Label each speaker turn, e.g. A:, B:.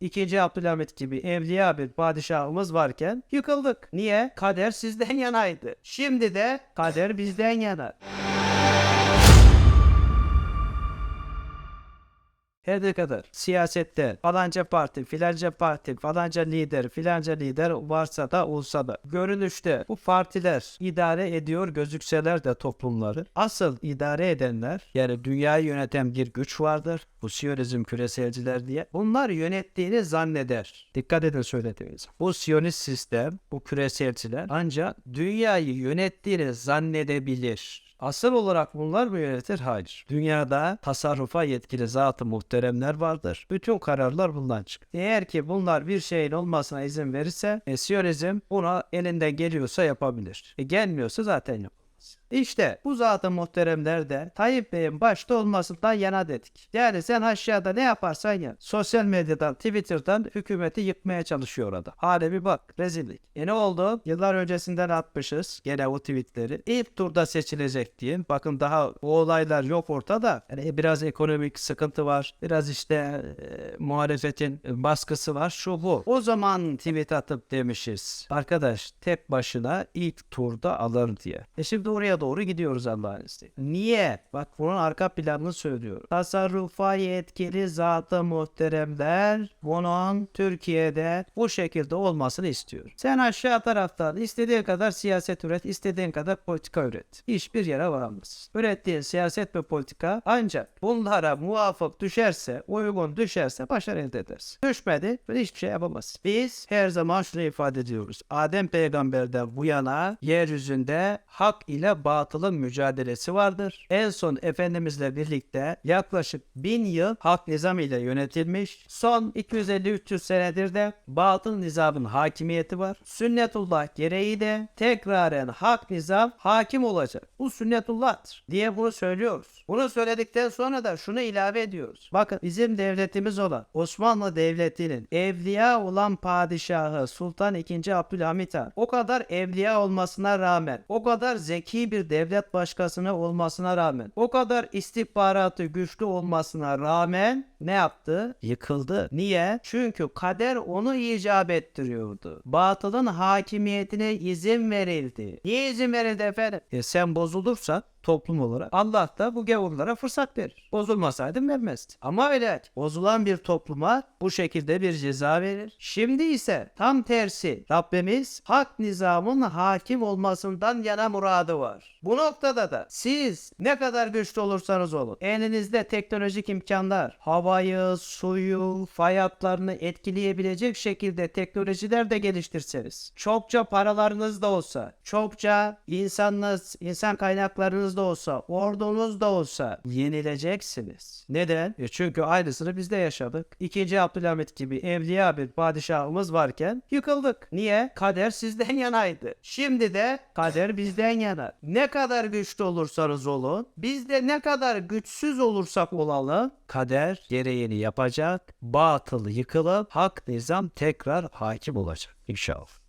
A: İkinci Abdülhamit gibi evliya bir padişahımız varken yıkıldık. Niye? Kader sizden yanaydı. Şimdi de kader bizden yana. Her ne kadar siyasette falanca parti, filanca parti, falanca lider, filanca lider varsa da olsa da görünüşte bu partiler idare ediyor gözükseler de toplumları asıl idare edenler yani dünyayı yöneten bir güç vardır. Bu Siyonizm küreselciler diye. Bunlar yönettiğini zanneder. Dikkat edin söylediğimiz. Bu Siyonist sistem, bu küreselciler ancak dünyayı yönettiğini zannedebilir. Asıl olarak bunlar mı yönetir? Hayır. Dünyada tasarrufa yetkili zat-ı muhteremler vardır. Bütün kararlar bundan çıkar. Eğer ki bunlar bir şeyin olmasına izin verirse e, Siyonizm buna elinden geliyorsa yapabilir. E, gelmiyorsa zaten yapamaz. İşte bu zat-ı muhteremler de Tayyip Bey'in başta olmasından yana dedik. Yani sen aşağıda ne yaparsan yap. Sosyal medyadan, Twitter'dan hükümeti yıkmaya çalışıyor adam. Hale bir bak. Rezillik. E ne oldu? Yıllar öncesinden atmışız gene o tweetleri. İlk turda seçilecek diye. Bakın daha o olaylar yok ortada. Yani biraz ekonomik sıkıntı var. Biraz işte e, muhalefetin baskısı var. Şu bu. O zaman tweet atıp demişiz. Arkadaş tek başına ilk turda alır diye. E şimdi oraya doğru gidiyoruz Allah'ın izniyle. Niye? Bak bunun arka planını söylüyorum. Tasarrufa yetkili zat-ı muhteremler bunun Türkiye'de bu şekilde olmasını istiyor. Sen aşağı taraftan istediğin kadar siyaset üret, istediğin kadar politika üret. Hiçbir yere varamazsın. Ürettiğin siyaset ve politika ancak bunlara muvafık düşerse, uygun düşerse başarı elde edersin. Düşmedi ve hiçbir şey yapamazsın. Biz her zaman şunu ifade ediyoruz. Adem peygamberden bu yana yeryüzünde hak ile batılın mücadelesi vardır. En son Efendimizle birlikte yaklaşık bin yıl hak nizam ile yönetilmiş. Son 250-300 senedir de batıl nizamın hakimiyeti var. Sünnetullah gereği de tekraren hak nizam hakim olacak. Bu sünnetullah'tır diye bunu söylüyoruz. Bunu söyledikten sonra da şunu ilave ediyoruz. Bakın bizim devletimiz olan Osmanlı Devleti'nin evliya olan padişahı Sultan II. Abdülhamit Han o kadar evliya olmasına rağmen o kadar zeki bir devlet başkasına olmasına rağmen o kadar istihbaratı güçlü olmasına rağmen ne yaptı? Yıkıldı. Niye? Çünkü kader onu icap ettiriyordu. Batılın hakimiyetine izin verildi. Niye izin verildi efendim? E sen bozulursan toplum olarak Allah da bu gavurlara fırsat verir. Bozulmasaydı vermezdi. Ama öyle bozulan bir topluma bu şekilde bir ceza verir. Şimdi ise tam tersi Rabbimiz hak nizamın hakim olmasından yana muradı var. Bu noktada da siz ne kadar güçlü olursanız olun elinizde teknolojik imkanlar, havayı, suyu, fay hatlarını etkileyebilecek şekilde teknolojiler de geliştirseniz, çokça paralarınız da olsa, çokça insanınız, insan kaynaklarınız da olsa, ordunuz da olsa yenileceksiniz. Neden? E çünkü aynısını biz de yaşadık. İkinci Abdülhamit gibi evliya bir padişahımız varken yıkıldık. Niye? Kader sizden yanaydı. Şimdi de kader bizden yana. Ne kadar güçlü olursanız olun, biz de ne kadar güçsüz olursak olalım, kader gereğini yapacak, batıl yıkılıp hak nizam tekrar hakim olacak. İnşallah.